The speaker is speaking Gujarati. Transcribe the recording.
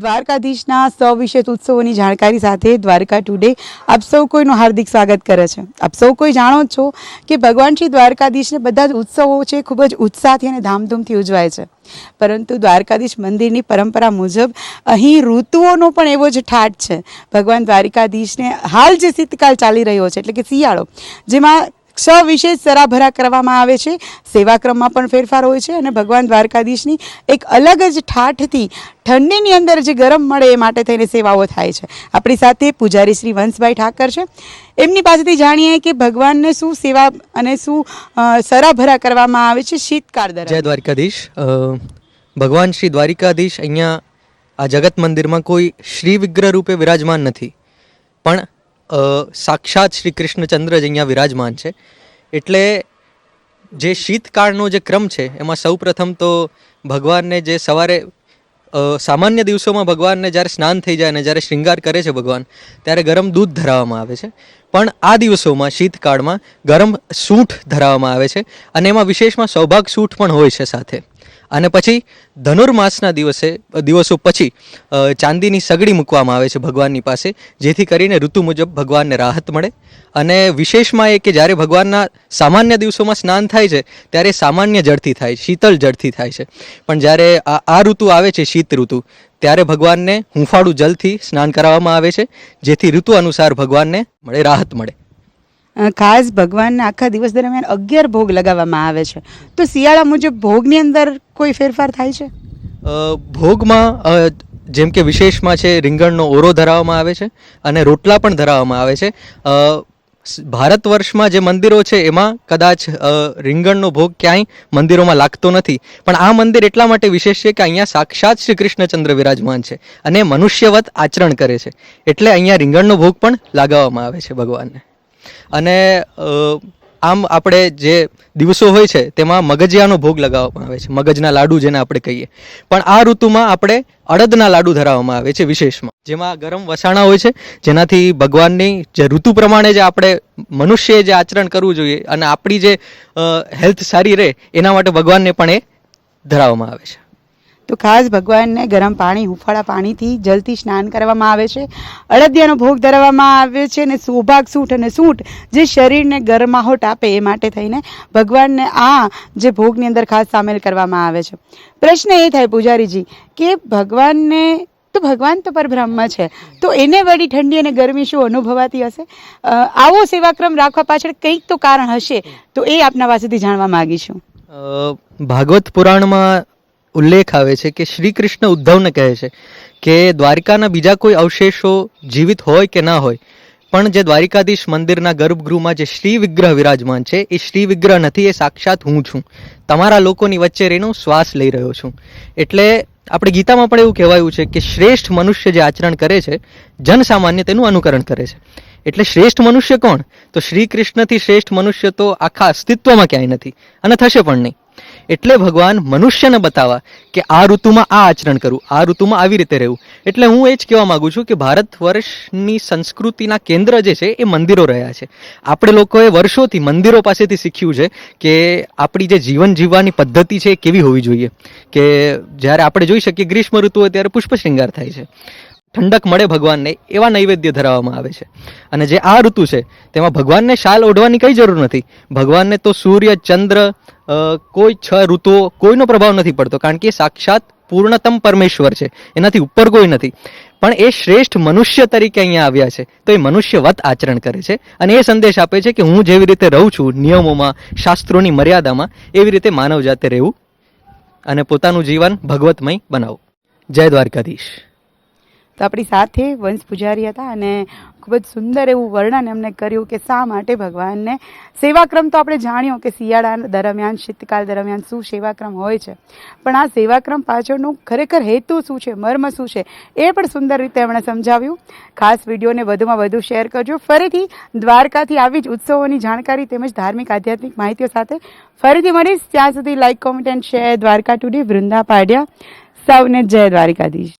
દ્વારકાધીશના સો વિશેષ ઉત્સવોની જાણકારી સાથે દ્વારકા ટુડે આપ સૌ કોઈનું હાર્દિક સ્વાગત કરે છે. આપ સૌ કોઈ જાણો છો કે ભગવાન શ્રી દ્વારકાધીશને બધા જ ઉત્સવો છે ખૂબ જ ઉત્સાહથી અને ધામધૂમથી ઉજવાય છે. પરંતુ દ્વારકાધીશ મંદિરની પરંપરા મુજબ અહીં ઋતુઓનો પણ એવો જ ઠાટ છે. ભગવાન દ્વારકાધીશને હાલ જે શીતકાળ ચાલી રહ્યો છે, એટલે કે શિયાળો, જેમાં સવિશેષ સરાભરા કરવામાં આવે છે. સેવાક્રમમાં પણ ફેરફાર હોય છે અને ભગવાન દ્વારકાધીશની એક અલગ જ ઠાઠથી ઠંડીની અંદર જે ગરમ મળે એ માટે થઈને સેવાઓ થાય છે. આપણી સાથે પૂજારી શ્રી વંશભાઈ ઠાકર છે. એમની પાસેથી જાણીએ કે ભગવાનને શું સેવા અને શું સરાભરા કરવામાં આવે છે શીતકાળ જય દરમિયાન દ્વારકાધીશ ભગવાન શ્રી દ્વારિકાધીશ અહીંયા આ જગત મંદિરમાં કોઈ શ્રી વિગ્રહ રૂપે વિરાજમાન નથી. પણ સાક્ષાત શ્રી કૃષ્ણચંદ્ર જ અહીંયા વિરાજમાન છે. એટલે જે શીતકાળનો જે ક્રમ છે, એમાં સૌ પ્રથમ તો ભગવાનને જે સવારે સામાન્ય દિવસોમાં ભગવાનને જ્યારે સ્નાન થઈ જાય અને જ્યારે શૃંગાર કરે છે ભગવાન, ત્યારે ગરમ દૂધ ધરાવવામાં આવે છે. પણ આ દિવસોમાં, શીતકાળમાં ગરમ સૂંઠ ધરાવવામાં આવે છે અને એમાં વિશેષમાં સૌભાગ સૂંઠ પણ હોય છે સાથે. અને પછી ધનુર્માસના દિવસે દિવસો પછી ચાંદીની સગડી મૂકવામાં આવે છે ભગવાનની પાસે, જેથી કરીને ઋતુ મુજબ ભગવાનને રાહત મળે. અને વિશેષમાં એ કે જ્યારે ભગવાનના સામાન્ય દિવસોમાં સ્નાન થાય છે, ત્યારે સામાન્ય જળથી થાય શીતળ જળથી થાય છે. પણ જ્યારે આ આ ઋતુ આવે છે શીત ઋતુ, ત્યારે ભગવાનને હુંફાળું જલથી સ્નાન કરાવવામાં આવે છે, જેથી ઋતુ અનુસાર ભગવાનને મળે, રાહત મળે. ખાસ ભગવાનને આખા દિવસ દરમિયાન અગિયાર ભોગ લગાવવામાં આવે છે. તો શિયાળા મુજબ ભોગની અંદર કોઈ ફેરફાર થાય છે? ભોગમાં જેમ કે વિશેષમાં છે, રીંગણનો ઓરો ધરાવવામાં આવે છે અને રોટલા પણ ધરાવવામાં આવે છે. ભારત વર્ષમાં જે મંદિરો છે એમાં કદાચ રીંગણનો ભોગ ક્યાંય મંદિરોમાં લાગતો નથી. પણ આ મંદિર એટલા માટે વિશેષ છે કે અહીંયા સાક્ષાત શ્રી કૃષ્ણચંદ્ર વિરાજમાન છે અને મનુષ્યવત આચરણ કરે છે. એટલે અહીંયા રીંગણનો ભોગ પણ લગાવવામાં આવે છે ભગવાનને. અને આમ આપણે જે દિવસો હોય છે, તેમાં મગજિયાનો ભોગ લગાવવામાં આવે છે. મગજના લાડુ જેને આપણે કહીએ. પણ આ ઋતુમાં આપણે અડદના લાડુ ધરાવવામાં આવે છે વિશેષમાં. જેમાં ગરમ વસાણા હોય છે, જેનાથી ભગવાનની જે ઋતુ પ્રમાણે જે આપણે મનુષ્યએ જે આચરણ કરવું જોઈએ અને આપણી જે હેલ્થ સારી રહે, એના માટે ભગવાનને પણ એ ધરાવવામાં આવે છે. તો ખાસ ભગવાનને ગરમ પાણી, હુંફાળા પાણીથી જલથી સ્નાન કરવામાં આવે છે. અડદિયાનો ભોગ ધરવામાં આવે છે અને સોભાગ સૂંઠ અને સૂંઠ જે શરીરને ગરમાહોટ આપે એ માટે થઈને ભગવાનને આ જે ભોગની અંદર ખાસ સામેલ કરવામાં આવે છે. પ્રશ્ન એ થાય પૂજારીજી કે ભગવાનને, તો ભગવાન તો પરબ્રહ્મ છે, તો એને વળી ઠંડી અને ગરમી શું અનુભવાતી હશે? આવો સેવાક્રમ રાખવા પાછળ કંઈક તો કારણ હશે, તો એ આપના પાસેથી જાણવા માગીશું. ભાગવત પુરાણમાં ઉલ્લેખ આવે છે કે શ્રી કૃષ્ણ ઉદ્ધવને કહે છે કે દ્વારિકાના બીજા કોઈ અવશેષો જીવિત હોય કે ના હોય, પણ જે દ્વારિકાધીશ મંદિરના ગર્ભગૃહમાં જે શ્રી વિગ્રહ વિરાજમાન છે, એ શ્રી વિગ્રહ નથી, એ સાક્ષાત હું છું. તમારા લોકોની વચ્ચે રહીને હું શ્વાસ લઈ રહ્યો છું. એટલે આપણે ગીતામાં પણ એવું કહેવાયું છે કે શ્રેષ્ઠ મનુષ્ય જે આચરણ કરે છે, જનસામાન્ય તેનું અનુકરણ કરે છે. એટલે શ્રેષ્ઠ મનુષ્ય કોણ? તો શ્રી કૃષ્ણથી શ્રેષ્ઠ મનુષ્ય તો આખા અસ્તિત્વમાં ક્યાંય નથી, અને થશે પણ નહીં. એટલે ભગવાન મનુષ્યને બતાવવા કે આ ઋતુમાં આ આચરણ કરવું આ ઋતુમાં આવી રીતે રહેવું. એટલે હું એ જ કહેવા માગું છું કે ભારત વર્ષની સંસ્કૃતિના કેન્દ્ર જે છે એ મંદિરો રહ્યા છે. આપણે લોકોએ વર્ષોથી મંદિરો પાસેથી શીખ્યું છે કે આપણી જે જીવન જીવવાની પદ્ધતિ છે એ કેવી હોવી જોઈએ. કે જ્યારે આપણે જોઈ શકીએ ગ્રીષ્મ ઋતુ હોય ત્યારે પુષ્પ શૃંગાર થાય છે. ઠંડક મળે ભગવાનને, એવા નૈવેદ્ય ધરાવવામાં આવે છે. અને જે આ ઋતુ છે, તેમાં ભગવાનને શાલ ઓઢવાની કંઈ જરૂર નથી. ભગવાનને તો સૂર્ય, ચંદ્ર કોઈ છ ઋતુઓ, કોઈનો પ્રભાવ નથી પડતો, કારણ કે સાક્ષાત પૂર્ણતમ પરમેશ્વર છે. એનાથી ઉપર કોઈ નથી. પણ એ શ્રેષ્ઠ મનુષ્ય તરીકે અહીંયા આવ્યા છે. તો એ મનુષ્યવત આચરણ કરે છે. અને એ સંદેશ આપે છે કે હું જેવી રીતે રહું છું, નિયમોમાં, શાસ્ત્રોની મર્યાદામાં, એવી રીતે માનવ જાતે રહેવું અને પોતાનું જીવન ભગવતમય બનાવવું જય દ્વારકાધીશ. તો આપણી સાથે વંશ પૂજારી હતા અને ખૂબ જ સુંદર એવું વર્ણન એમણે કર્યું કે શા માટે ભગવાનને સેવાક્રમ તો આપણે જાણ્યો કે શિયાળા દરમિયાન, શીતકાળ દરમિયાન શું સેવાક્રમ હોય છે. પણ આ સેવાક્રમ પાછળનું ખરેખર હેતુ શું છે, મર્મ શું છે, એ પણ સુંદર રીતે એમણે સમજાવ્યું. ખાસ વિડીયોને વધુમાં વધુ શેર કરજો. ફરીથી દ્વારકાથી આવી જ ઉત્સવોની જાણકારી તેમજ ધાર્મિક આધ્યાત્મિક માહિતીઓ સાથે ફરીથી મળીશ. ત્યાં સુધી like comment and share Dwarka today Vrinda પાડ્યા સૌને જય દ્વારિકાધીશ.